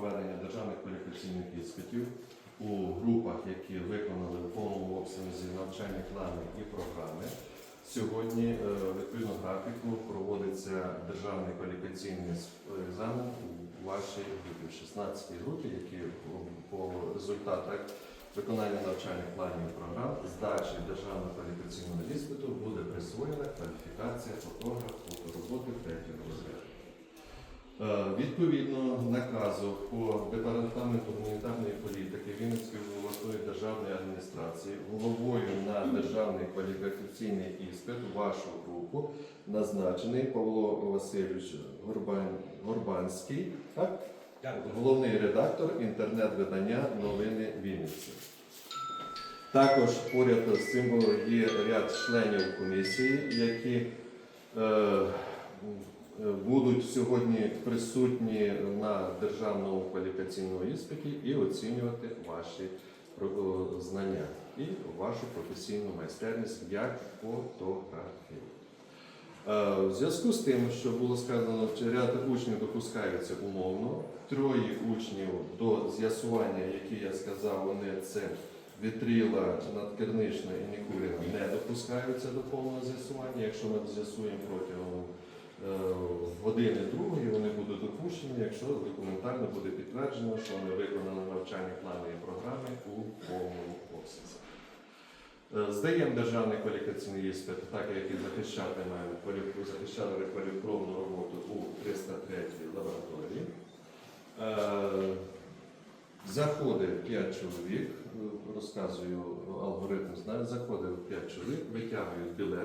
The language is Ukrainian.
проведення державних кваліфікаційних іспитів у групах, які виконали в повному обсязі навчальні плани і програми. Сьогодні, е, відповідно графіку, проводиться державний кваліфікаційний екзамен у вашій групі, в 16 групі, які по результатах виконання навчальних планів і програм, здачі державного кваліфікаційного іспиту буде присвоєна кваліфікація фотограф фотороботи третього розряду. Е, Відповідно наказу по департаменту гуманітарної політики Вінницької обласної державної адміністрації головою на державний кваліфікаційний іспит вашу групу назначений Павло Васильович Горбан- Горбанський, так? головний редактор інтернет-видання Новини Вінниці. Також поряд з цим є ряд членів комісії, які е, будуть сьогодні присутні на державному кваліфікаційному іспиті і оцінювати ваші знання і вашу професійну майстерність як фотографію. Е, В зв'язку з тим, що було сказано, що ряд учнів допускаються умовно, троє учнів до з'ясування, які я сказав, вони це Вітріла, Надкернична і Нікуліна не допускаються до повного з'ясування. Якщо ми з'ясуємо протягом е, години другої, вони будуть допущені, якщо документально буде підтверджено, що вони виконали навчальні плани і програми у повному обсязі. Е, Здаємо державний кваліфікаційний іспит, так як і захищатиме захищати кваліфіковану роботу у 303 лабораторії. Е, Заходить 5 чоловік, е, розказую алгоритм заходить 5 чоловік, витягують білет